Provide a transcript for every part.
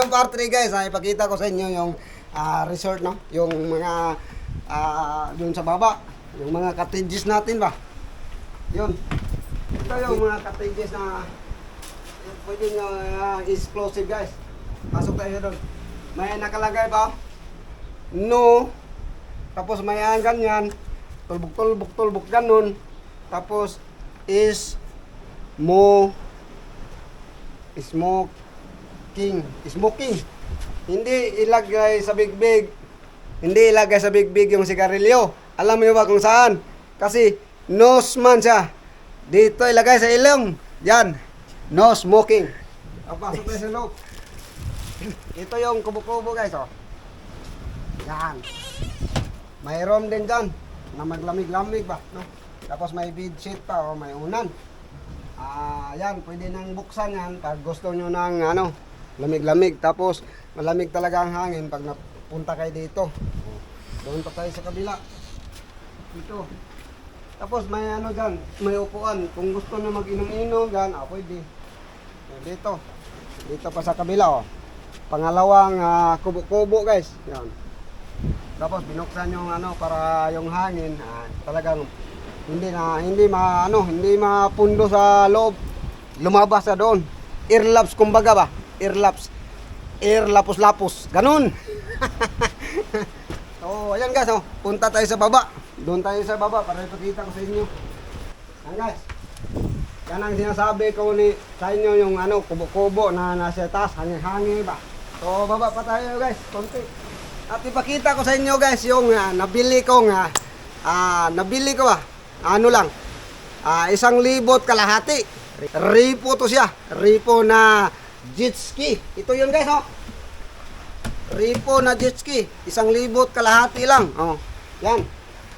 yung part 3 guys, ay ipakita ko sa inyo yung ah, resort no, yung mga ah, yung sa baba, yung mga cottages natin ba. Yun. Ito yung mga cottages na pwede nyo ah, explosive guys. Pasok tayo doon. May nakalagay ba? No. Tapos may ganyan. Tulbok, tulbok, tulbok, ganun. Tapos is mo smoking. Smoking. Hindi ilagay sa big big. Hindi ilagay sa big big yung sigarilyo. Alam mo ba kung saan? Kasi nose man siya. Dito ilagay sa ilong. Yan. No smoking. Papasok tayo sa loob. Ito yung kubo-kubo guys oh. Yan. May room din dyan na maglamig-lamig ba, no? Tapos may bed sheet pa o may unan. Ah, yan, pwede nang buksan yan pag gusto nyo ng ano, lamig-lamig. Tapos malamig talaga ang hangin pag napunta kayo dito. Doon pa tayo sa kabila. Dito. Tapos may ano dyan, may upuan. Kung gusto nyo mag-inom-inom dyan, ah, pwede. Dito. Dito pa sa kabila, oh. Pangalawang ah, kubo-kubo, guys. Yan. Tapos binuksan yung ano para yung hangin ah, talagang hindi na hindi ma ano, hindi mapundo sa loob. Lumabas sa doon. Earlaps kumbaga ba? Earlaps. Air lapos-lapos. Ganun. so, ayan guys, oh. punta tayo sa baba. Doon tayo sa baba para ipakita ko sa inyo. Ayan guys. Yan ang sinasabi ko ni sa inyo yung ano, kubo-kubo na nasa taas, hangin-hangin ba. So, baba pa tayo guys, konti. At ipakita ko sa inyo guys yung ah, nabili ko nga ah, nabili ko ah ano lang ah, isang libot kalahati ripo to siya ripo na jet ski ito yun guys oh ripo na jet ski isang libot kalahati lang oh yan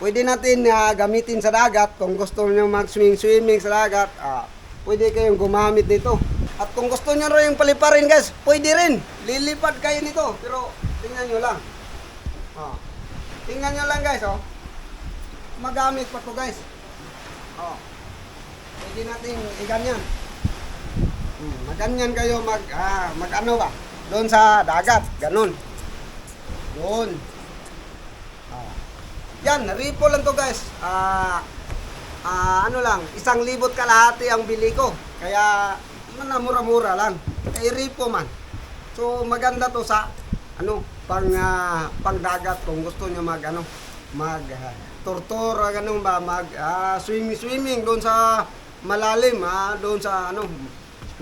pwede natin ah, gamitin sa dagat kung gusto niyo mag swimming swimming sa dagat ah, pwede kayong gumamit nito at kung gusto niyo rin paliparin guys pwede rin lilipad kayo nito pero tingnan nyo lang Oh. Tingnan nyo lang guys, oh. Magamit pa to guys. Oh. Pwede natin iganyan. Hmm, maganyan kayo mag ah, mag ano ba? Doon sa dagat, ganun. Doon. Oh. Yan, ripo lang to guys. Ah, ah, ano lang, isang libot kalahati ang bili ko. Kaya, man mura-mura lang. Kay ripo man. So, maganda to sa ano, pang ah, pangdagat kung gusto niyo mag ano, mag uh, tortura ganun ba, mag ah, swimming swimming doon sa malalim, ah, doon sa ano,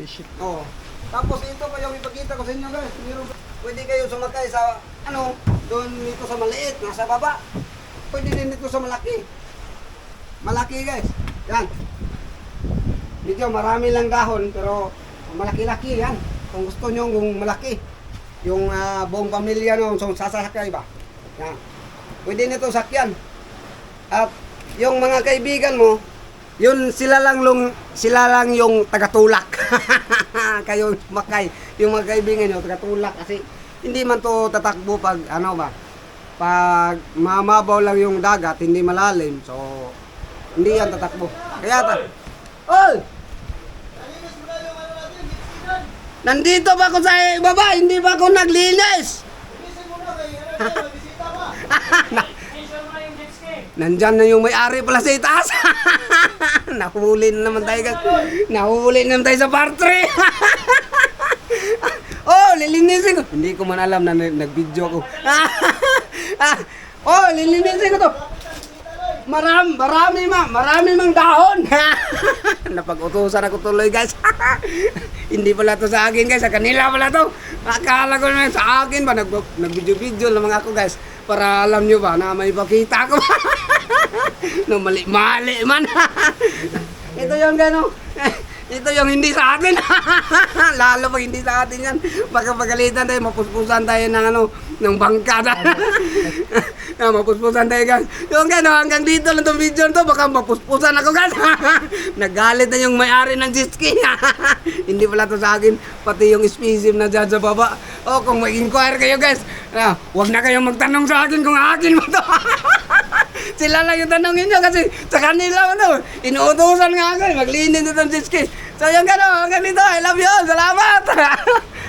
Spaceship. oh. Tapos ito pa yung ipakita ko sa inyo guys. Meron pwede kayo sumakay sa ano, doon dito sa maliit, nasa baba. Pwede din dito sa malaki. Malaki guys. Yan. Medyo marami lang dahon pero malaki-laki yan. Kung gusto nyo kung malaki. Yung ah, buong pamilya no, so sasakay ba? Yan. Pwede nito sakyan. At yung mga kaibigan mo, yun sila lang lung, sila lang yung tagatulak. Kayo makay, yung mga kaibigan nyo tagatulak kasi hindi man to tatakbo pag ano ba? Pag mamabaw lang yung dagat, hindi malalim. So hindi yan tatakbo. Kaya ta Oy! Nandito ba ako sa baba? Hindi ba ako naglinis? Nandyan na yung may-ari pala sa itaas. Nahuli na naman tayo. Nahuli na naman tayo sa part 3. oh, lilinisin ko. Hindi ko man alam na nag- nag-video ko. oh, lilinisin ko to. Maram, marami ma, marami mang dahon. Napag-utusan ako tuloy guys. Hindi pala to sa akin guys, sa kanila pala to. Akala ko na sa akin ba, nag, nag-video-video lang ako guys. Para alam nyo ba na may pakita ko. No, mali-mali man. Ito yung gano. Ito yung hindi sa atin. Lalo pag hindi sa atin yan. Baka pagalitan tayo, mapuspusan tayo ng ano, ng bangkada. na mapuspusan tayo guys. Yung gano, hanggang dito lang itong video to, baka mapuspusan ako guys. Nagalit na yung may-ari ng jet ski. hindi pala to sa akin, pati yung species na dyan sa baba. O kung mag-inquire kayo guys, ah, wag na kayong magtanong sa akin kung akin mo to. Sila lang yung tanongin nyo kasi sa kanila ano, inuutosan nga ako, eh, maglinis itong jet ski. So yung gano'n, hanggang dito, I love you all, salamat!